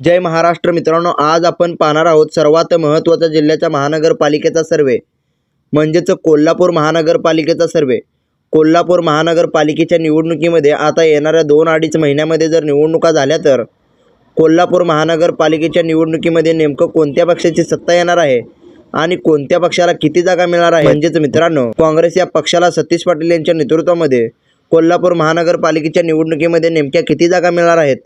जय महाराष्ट्र मित्रांनो आज आपण पाहणार आहोत सर्वात महत्त्वाचा जिल्ह्याच्या महानगरपालिकेचा सर्वे म्हणजेच कोल्हापूर महानगरपालिकेचा सर्वे. कोल्हापूर महानगरपालिकेच्या निवडणुकीमध्ये आता येणाऱ्या दोन अडीच महिन्यामध्ये जर निवडणुका झाल्या तर कोल्हापूर महानगरपालिकेच्या निवडणुकीमध्ये नेमकं कोणत्या पक्षाची सत्ता येणार आहे आणि कोणत्या पक्षाला किती जागा मिळणार आहे? म्हणजेच मित्रांनो काँग्रेस या पक्षाला सतीश पाटील यांच्या नेतृत्वामध्ये कोल्हापूर महानगरपालिकेच्या निवडणुकीमध्ये नेमक्या किती जागा मिळणार आहेत?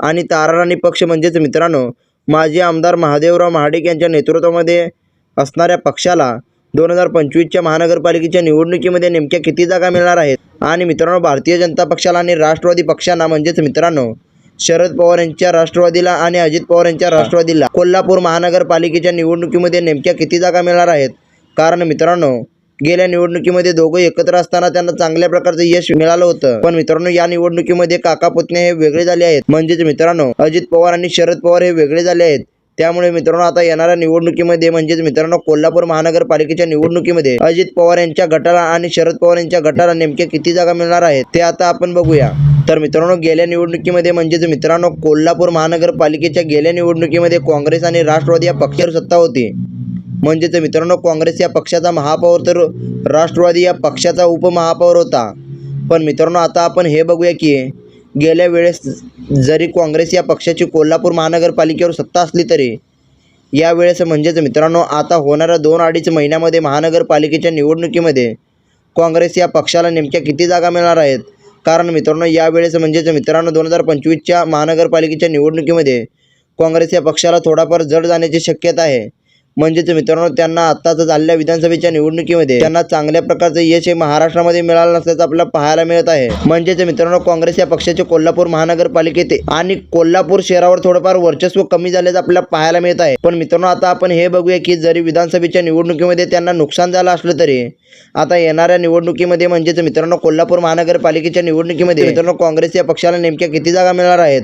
आणि ताराराणी पक्ष म्हणजेच मित्रांनो माजी आमदार महादेवराव महाडिक यांच्या नेतृत्वामध्ये असणाऱ्या पक्षाला दोन हजार पंचवीसच्या महानगरपालिकेच्या निवडणुकीमध्ये नेमक्या किती जागा मिळणार आहेत? आणि मित्रांनो भारतीय जनता पक्षाला आणि राष्ट्रवादी पक्षांना म्हणजेच मित्रांनो शरद पवार यांच्या राष्ट्रवादीला आणि अजित पवार यांच्या राष्ट्रवादीला कोल्हापूर महानगरपालिकेच्या निवडणुकीमध्ये नेमक्या किती जागा मिळणार आहेत? कारण मित्रांनो गेल्या निवडणुकीमध्ये दोघं एकत्र असताना त्यांना चांगल्या प्रकारचं यश मिळालं होतं. पण मित्रांनो या निवडणुकीमध्ये काका पुतणे हे वेगळे झाले आहेत. म्हणजेच मित्रांनो अजित पवार आणि शरद पवार हे वेगळे झाले आहेत. त्यामुळे मित्रांनो आता येणाऱ्या निवडणुकीमध्ये म्हणजेच मित्रांनो कोल्हापूर महानगरपालिकेच्या निवडणुकीमध्ये अजित पवार यांच्या गटाला आणि शरद पवार यांच्या गटाला नेमक्या किती जागा मिळणार आहेत ते आता आपण बघूया. तर मित्रांनो गेल्या निवडणुकीमध्ये म्हणजेच मित्रांनो कोल्हापूर महानगरपालिकेच्या गेल्या निवडणुकीमध्ये काँग्रेस आणि राष्ट्रवादी या पक्षावर सत्ता होती. म्हणजेच मित्रांनो काँग्रेस या पक्षाचा महापौर तर राष्ट्रवादी या पक्षाचा उपमहापौर होता. पण मित्रांनो आता आपण हे बघूया की गेल्या वेळेस जरी काँग्रेस या पक्षाची कोल्हापूर महानगरपालिकेवर सत्ता असली तरी यावेळेस म्हणजेच मित्रांनो आता होणाऱ्या दोन अडीच महिन्यामध्ये महानगरपालिकेच्या निवडणुकीमध्ये काँग्रेस या पक्षाला नेमक्या किती जागा मिळणार आहेत? कारण मित्रांनो यावेळेस म्हणजेच मित्रांनो दोन हजार पंचवीसच्या महानगरपालिकेच्या निवडणुकीमध्ये काँग्रेस या पक्षाला थोडाफार जड जाण्याची शक्यता आहे. म्हणजेच मित्रांनो त्यांना आत्ताच झालेल्या विधानसभेच्या निवडणुकीमध्ये त्यांना चांगल्या प्रकारचं यश हे महाराष्ट्रामध्ये मिळालं नसल्याचं आपल्याला पाहायला मिळत आहे. म्हणजेच मित्रांनो काँग्रेस या पक्षाचे कोल्हापूर महानगरपालिकेत आणि कोल्हापूर शहरावर थोडंफार वर्चस्व कमी झाल्याचं आपल्याला पाहायला मिळत आहे. पण मित्रांनो आता आपण हे बघूया की जरी विधानसभेच्या निवडणुकीमध्ये त्यांना नुकसान झालं असलं तरी आता येणाऱ्या निवडणुकीमध्ये म्हणजेच मित्रांनो कोल्हापूर महानगरपालिकेच्या निवडणुकीमध्ये मित्रांनो काँग्रेस या पक्षाला नेमक्या किती जागा मिळणार आहेत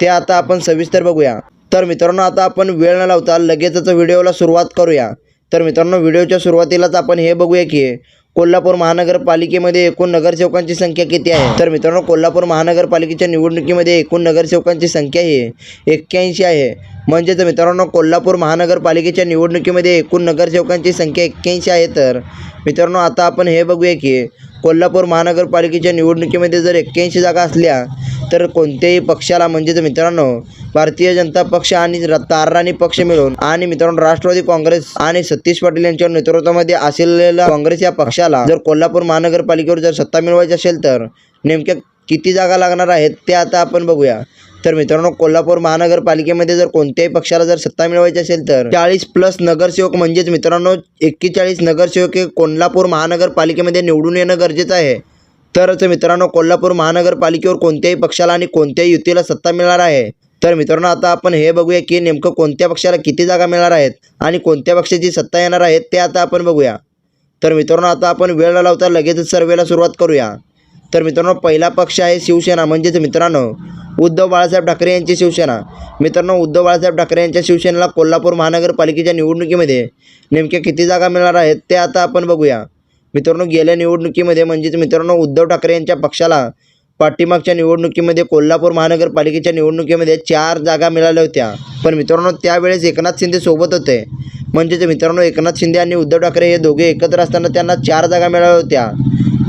ते आता आपण सविस्तर बघूया. तर मित्रांनो आता आपण वेळ न लावता लगेचच व्हिडिओला सुरुवात करूया. तर मित्रांनो व्हिडिओच्या सुरुवातीलाच आपण हे बघूया की कोल्हापूर महानगरपालिकेमध्ये एकूण नगरसेवकांची संख्या किती आहे? तर मित्रांनो कोल्हापूर महानगरपालिकेच्या निवडणुकीमध्ये एकूण नगरसेवकांची संख्या ही एक्क्याऐंशी आहे. म्हणजेच मित्रांनो कोल्हापूर महानगरपालिकेच्या निवडणुकीमध्ये एकूण नगरसेवकांची संख्या एक्क्याऐंशी आहे. तर मित्रांनो आता आपण हे बघूया की कोल्हापूर महानगरपालिकेच्या निवडणुकीमध्ये जर एक्क्याऐंशी जागा असल्या तर कोणत्याही पक्षाला म्हणजेच मित्रांनो भारतीय जनता पक्ष आणि र- पक्ष मिळून आणि मित्रांनो राष्ट्रवादी काँग्रेस आणि सतीश पाटील यांच्या नेतृत्वामध्ये असलेल्या काँग्रेस या पक्षाला जर कोल्हापूर महानगरपालिकेवर जर सत्ता मिळवायची असेल तर नेमक्या किती जागा लागणार आहेत ते आता आपण बघूया. तर मित्रांनो कोल्हापूर महानगरपालिकेमध्ये जर कोणत्याही पक्षाला जर सत्ता मिळवायची असेल तर चाळीस प्लस नगरसेवक म्हणजेच मित्रांनो एक्केचाळीस नगरसेवक हे कोल्हापूर महानगरपालिकेमध्ये निवडून येणं गरजेचं आहे. तरच मित्रांनो कोल्हापूर महानगरपालिकेवर कोणत्याही पक्षाला आणि कोणत्याही युतीला सत्ता मिळणार आहे. तर मित्रांनो आता आपण हे बघूया की नेमकं कोणत्या पक्षाला किती जागा मिळणार आहेत आणि कोणत्या पक्षाची सत्ता येणार आहेत ते आता आपण बघूया. तर मित्रांनो आता आपण वेळ न लावता लगेचच सर्वेला सुरुवात करूया. तर मित्रांनो पहिला पक्ष आहे शिवसेना म्हणजेच मित्रांनो उद्धव बाळासाहेब ठाकरे यांची शिवसेना. मित्रांनो उद्धव बाळासाहेब ठाकरे यांच्या शिवसेनेला कोल्हापूर महानगरपालिकेच्या निवडणुकीमध्ये नेमक्या किती जागा मिळणार आहेत ते आता आपण बघूया. मित्रांनो गेल्या निवडणुकीमध्ये म्हणजेच मित्रांनो उद्धव ठाकरे यांच्या पक्षाला पाठीमागच्या निवडणुकीमध्ये कोल्हापूर महानगरपालिकेच्या निवडणुकीमध्ये चार जागा मिळाल्या होत्या. पण मित्रांनो त्यावेळेस एकनाथ शिंदे सोबत होते. म्हणजेच मित्रांनो एकनाथ शिंदे आणि उद्धव ठाकरे हे दोघे एकत्र असताना त्यांना चार जागा मिळाल्या होत्या.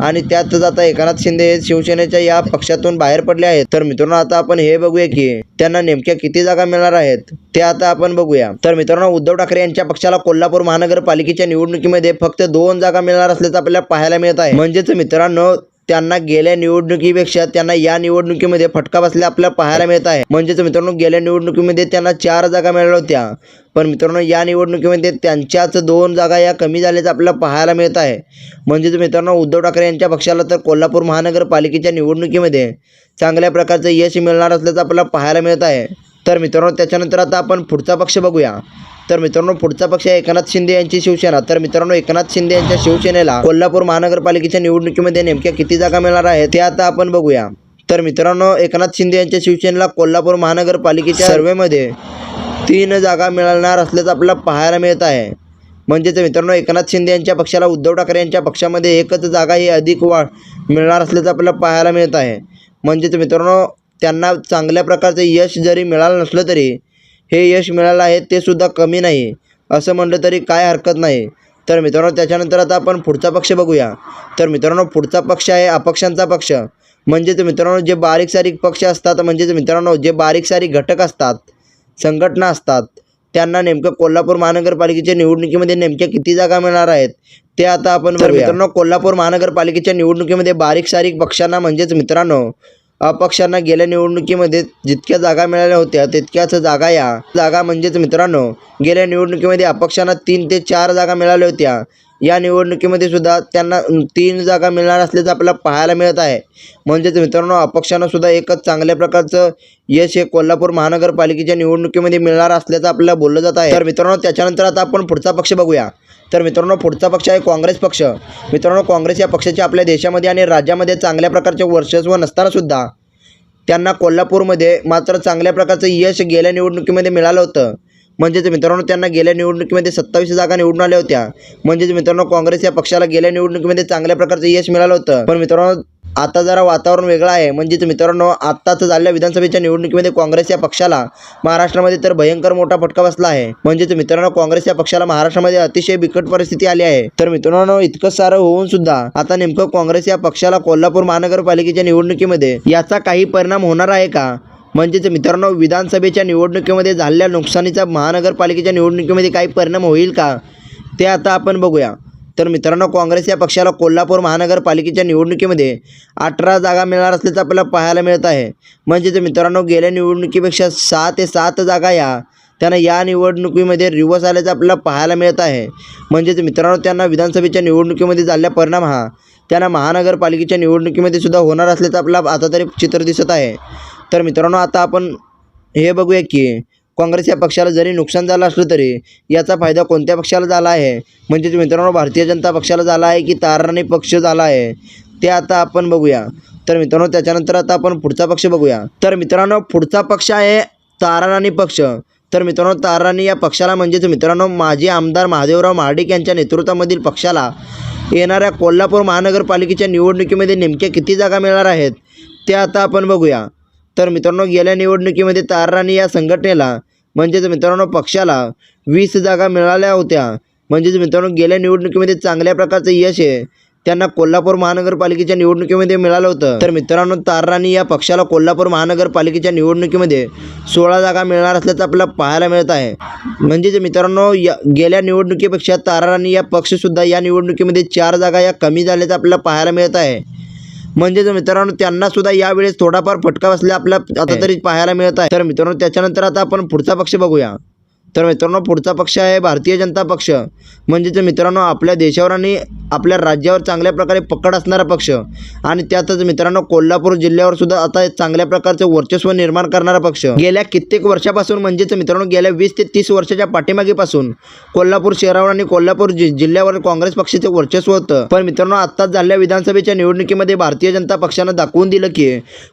आणि त्यातच आता एकनाथ शिंदे हे शिवसेनेच्या या पक्षातून बाहेर पडले आहेत. तर मित्रांनो आता आपण हे बघूया की त्यांना नेमक्या किती जागा मिळणार आहेत ते आता आपण बघूया. तर मित्रांनो उद्धव ठाकरे यांच्या पक्षाला कोल्हापूर महानगरपालिकेच्या निवडणुकीमध्ये फक्त दोन जागा मिळणार असल्याचं आपल्याला पाहायला मिळत आहे. म्हणजेच मित्रांनो त्यांना गेल्या निवडणुकीपेक्षा त्यांना या निवडणुकीमध्ये फटका बसल्या आपल्याला पाहायला मिळत आहे. म्हणजेच मित्रांनो गेल्या निवडणुकीमध्ये त्यांना चार जागा मिळाल्या होत्या. पण मित्रांनो या निवडणुकीमध्ये त्यांच्याच दोन जागा या कमी झाल्याचं आपल्याला पाहायला मिळत आहे. म्हणजेच मित्रांनो उद्धव ठाकरे यांच्या पक्षाला तर कोल्हापूर महानगरपालिकेच्या निवडणुकीमध्ये चांगल्या प्रकारचं यश मिळणार असल्याचं आपल्याला पाहायला मिळत आहे. तर मित्रांनो त्याच्यानंतर आता आपण पुढचा पक्ष बघूया. तर मित्रांनो पुढचा पक्ष आहे एकनाथ शिंदे यांची शिवसेना. तर मित्रांनो एकनाथ शिंदे यांच्या शिवसेनेला कोल्हापूर महानगरपालिकेच्या निवडणुकीमध्ये नेमक्या किती जागा मिळणार आहे ते आता आपण बघूया. तर मित्रांनो एकनाथ शिंदे यांच्या शिवसेनेला कोल्हापूर महानगरपालिकेच्या सर्वेमध्ये तीन जागा मिळणार असल्याचं आपल्याला पाहायला मिळत आहे. म्हणजेच मित्रांनो एकनाथ शिंदे यांच्या पक्षाला उद्धव ठाकरे यांच्या पक्षामध्ये एकच जागा ही अधिक वाढ मिळणार असल्याचं आपल्याला पाहायला मिळत आहे. म्हणजेच मित्रांनो त्यांना चांगल्या प्रकारचं यश जरी मिळालं नसलं तरी हे यश मिळालं आहे ते सुद्धा कमी नाही. असं म्हटलं तरी काय हरकत नाही. तर मित्रांनो त्याच्यानंतर आता आपण पुढचा पक्ष बघूया. तर मित्रांनो पुढचा पक्ष आहे अपक्षांचा पक्ष. म्हणजेच मित्रांनो जे बारीक सारीक पक्ष असतात म्हणजेच मित्रांनो जे बारीक सारीक घटक असतात संघटना असतात त्यांना नेमकं कोल्हापूर महानगरपालिकेच्या निवडणुकीमध्ये नेमक्या किती जागा मिळणार आहेत ते आता आपण. मित्रांनो कोल्हापूर महानगरपालिकेच्या निवडणुकीमध्ये बारीक सारीक पक्षांना म्हणजेच मित्रांनो अपक्षांना गेल्या निवडणुकीमध्ये जितक्या जागा मिळाल्या होत्या तितक्याच जागा या. जागा म्हणजेच मित्रांनो गेल्या निवडणुकीमध्ये अपक्षांना तीन ते चार जागा मिळाल्या होत्या. या निवडणुकीमध्ये सुद्धा त्यांना तीन जागा मिळणार असल्याचं आपल्याला पाहायला मिळत आहे. म्हणजेच मित्रांनो अपक्षांना सुद्धा एकच चांगल्या प्रकारचं यश हे कोल्हापूर महानगरपालिकेच्या निवडणुकीमध्ये मिळणार असल्याचं आपल्याला बोललं जात आहे. तर मित्रांनो त्याच्यानंतर आता आपण पुढचा पक्ष बघूया. तर मित्रांनो पुढचा पक्ष आहे काँग्रेस पक्ष. मित्रांनो काँग्रेस या पक्षाचे आपल्या देशामध्ये आणि राज्यामध्ये चांगल्या प्रकारचे वर्चस्व नसतानासुद्धा त्यांना कोल्हापूरमध्ये मात्र चांगल्या प्रकारचं यश गेल्या निवडणुकीमध्ये मिळालं होतं. म्हणजेच मित्रांनो त्यांना गेल्या निवडणुकीमध्ये सत्तावीस जागा निवडून आल्या होत्या. म्हणजेच मित्रांनो काँग्रेस या पक्षाला गेल्या निवडणुकीमध्ये चांगल्या प्रकारचं यश मिळालं होतं. पण मित्रांनो आता जरा वातावरण वेगळं आहे. म्हणजेच मित्रांनो आत्ताच झालेल्या विधानसभेच्या निवडणुकीमध्ये काँग्रेस या पक्षाला महाराष्ट्रामध्ये तर भयंकर मोठा फटका बसला आहे. म्हणजेच मित्रांनो काँग्रेस या पक्षाला महाराष्ट्रामध्ये अतिशय बिकट परिस्थिती आली आहे. तर मित्रांनो इतकं सारं होऊन सुद्धा आता नेमकं काँग्रेस या पक्षाला कोल्हापूर महानगरपालिकेच्या निवडणुकीमध्ये याचा काही परिणाम होणार आहे का? म्हणजेच मित्रांनो विधानसभेच्या निवडणुकीमध्ये झालेल्या नुकसानीचा महानगरपालिकेच्या निवडणुकीमध्ये काही परिणाम होईल का? ते आता आपण बघूया. तर मित्रांनो काँग्रेस या पक्षाला कोल्हापूर महानगरपालिकेच्या निवडणुकीमध्ये अठरा जागा मिळणार असल्याचं आपल्याला पाहायला मिळत आहे. म्हणजेच मित्रांनो गेल्या निवडणुकीपेक्षा सहा ते सात जागा या त्यांना या निवडणुकीमध्ये रिवर्स आल्याचं आपल्याला पाहायला मिळत आहे. म्हणजेच मित्रांनो त्यांना विधानसभेच्या निवडणुकीमध्ये झालेला परिणाम हा त्यांना महानगरपालिकेच्या निवडणुकीमध्ये सुद्धा होणार असल्याचं आपल्याला आता तरी चित्र दिसत आहे. तर मित्रांनो आता आपण हे बघूया की काँग्रेस या पक्षाला जरी नुकसान झालं असलं तरी याचा फायदा कोणत्या पक्षाला झाला आहे? म्हणजेच मित्रांनो भारतीय जनता पक्षाला झाला आहे की ताराणी पक्ष झाला आहे? ते आता आपण बघूया. तर मित्रांनो त्याच्यानंतर आता आपण पुढचा पक्ष बघूया. तर मित्रांनो पुढचा पक्ष आहे ताराराणी पक्ष. तर मित्रांनो ताराराणी या पक्षाला म्हणजेच मित्रांनो माजी आमदार महादेवराव महाडिक यांच्या नेतृत्वामधील पक्षाला येणाऱ्या कोल्हापूर महानगरपालिकेच्या निवडणुकीमध्ये नेमक्या किती जागा मिळणार आहेत ते आता आपण बघूया. तर मित्रांनो गेल्या निवडणुकीमध्ये ताराराणी या संघटनेला म्हणजेच मित्रांनो पक्षाला वीस जागा मिळाल्या होत्या. म्हणजेच मित्रांनो गेल्या निवडणुकीमध्ये चांगल्या प्रकारचं यश आहे. त्यांना कोल्हापूर महानगरपालिकेच्या निवडणुकीमध्ये मिळालं होतं. तर मित्रांनो ताराराणी या पक्षाला कोल्हापूर महानगरपालिकेच्या निवडणुकीमध्ये सोळा जागा मिळणार असल्याचं आपल्याला पाहायला मिळत आहे. म्हणजेच मित्रांनो या गेल्या निवडणुकीपेक्षा ताराराणी या पक्षसुद्धा या निवडणुकीमध्ये चार जागा या कमी झाल्याचं आपल्याला पाहायला मिळत आहे. म्हणजेच मित्रांनो त्यांना सुद्धा यावेळेस थोडाफार फटका बसला आपल्याला आता तरी पाहायला मिळत आहे. तर मित्रांनो त्याच्यानंतर आता आपण पुढचा पक्ष बघूया. तर मित्रांनो पुढचा पक्ष आहे भारतीय जनता पक्ष. म्हणजेच मित्रांनो आपल्या देशावर आणि आपल्या राज्यावर चांगल्या प्रकारे पकड असणारा पक्ष. आणि त्यातच मित्रांनो कोल्हापूर जिल्ह्यावर सुद्धा आता चांगल्या प्रकारचं वर्चस्व निर्माण करणारा पक्ष. गेल्या कित्येक वर्षापासून म्हणजेच मित्रांनो गेल्या वीस ते तीस वर्षाच्या पाठीमागेपासून कोल्हापूर शहरावर आणि कोल्हापूर जि जिल्ह्यावर काँग्रेस पक्षाचे वर्चस्व होतं. पण मित्रांनो आत्ताच झालेल्या विधानसभेच्या निवडणुकीमध्ये भारतीय जनता पक्षानं दाखवून दिलं की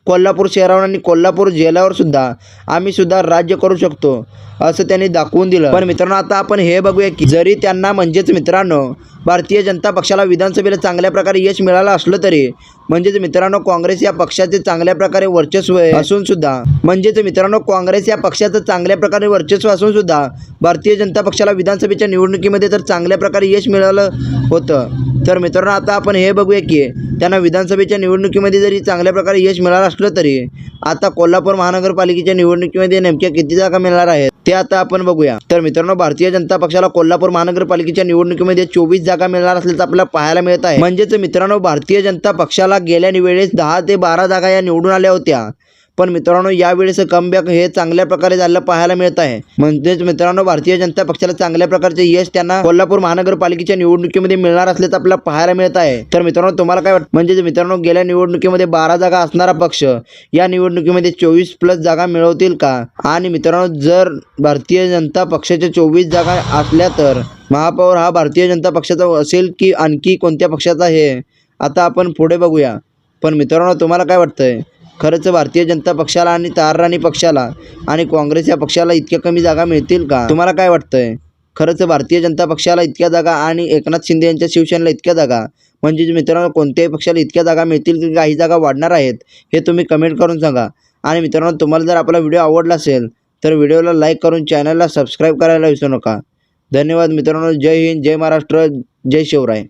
कोल्हापूर शहरावर आणि कोल्हापूर जिल्ह्यावर सुद्धा आम्ही सुद्धा राज्य करू शकतो असं त्यांनी दाखवून दिलं. पण मित्रांनो आता आपण हे बघूया की जरी त्यांना म्हणजेच मित्रांनो भारतीय जनता पक्षाला विधानसभेला चांगल्या प्रकारे यश मिळालं असलं तरी म्हणजेच मित्रांनो काँग्रेस या पक्षाचे चांगल्या प्रकारे वर्चस्व असून सुद्धा म्हणजेच मित्रांनो काँग्रेस या पक्षाचं चांगल्या प्रकारे वर्चस्व असून सुद्धा भारतीय जनता पक्षाला विधानसभेच्या निवडणुकीमध्ये तर चांगल्या प्रकारे यश मिळालं होतं. तर मित्रांनो आता आपण हे बघूया की त्यांना विधानसभेच्या निवडणुकीमध्ये जरी चांगल्या प्रकारे यश मिळालं असलं तरी आता कोल्हापूर महानगरपालिकेच्या निवडणुकीमध्ये नेमक्या किती जागा मिळणार आहेत ते आता आपण बघूया. तर मित्रांनो भारतीय जनता पक्षाला कोल्हापूर महानगरपालिकेच्या निवडणुकीमध्ये चोवीस जागा मिळणार असल्याचं आपल्याला पाहायला मिळत आहे. म्हणजेच मित्रांनो भारतीय जनता पक्षाला गेल्या वेळेस दहा ते बारा जागा या निवडून आल्या होत्या. पण मित्रांनो यावेळेस कमबॅक हे चांगल्या प्रकारे झालं पाहायला मिळत आहे. म्हणजेच मित्रांनो भारतीय जनता पक्षाला चांगल्या प्रकारचे यश त्यांना कोल्हापूर महानगरपालिकेच्या निवडणुकीमध्ये मिळणार असल्याचं आपल्याला पाहायला मिळत आहे. तर मित्रांनो तुम्हाला काय वाटतं? म्हणजेच मित्रांनो गेल्या निवडणुकीमध्ये बारा जागा असणारा पक्ष या निवडणुकीमध्ये चोवीस प्लस जागा मिळवतील का? आणि मित्रांनो जर भारतीय जनता पक्षाच्या चोवीस जागा असल्या तर महापौर हा भारतीय जनता पक्षाचा असेल की आणखी कोणत्या पक्षाचा हे आता आपण पुढे बघूया. पण मित्रांनो तुम्हाला काय वाटतंय? खरंच भारतीय जनता पक्षाला आणि तारराणी पक्षाला आणि काँग्रेस या पक्षाला इतक्या कमी जागा मिळतील का? तुम्हाला काय वाटतंय? खरंच भारतीय जनता पक्षाला इतक्या जागा आणि एकनाथ शिंदे यांच्या शिवसेनेला इतक्या जागा म्हणजेच मित्रांनो कोणत्याही पक्षाला इतक्या जागा मिळतील की काही जागा वाढणार आहेत हे तुम्ही कमेंट करून सांगा. आणि मित्रांनो तुम्हाला जर आपला व्हिडिओ आवडला असेल तर व्हिडिओला लाईक करून चॅनलला सबस्क्राईब करायला विसरू नका. धन्यवाद मित्रांनो जय हिंद जय महाराष्ट्र जय शिवराय.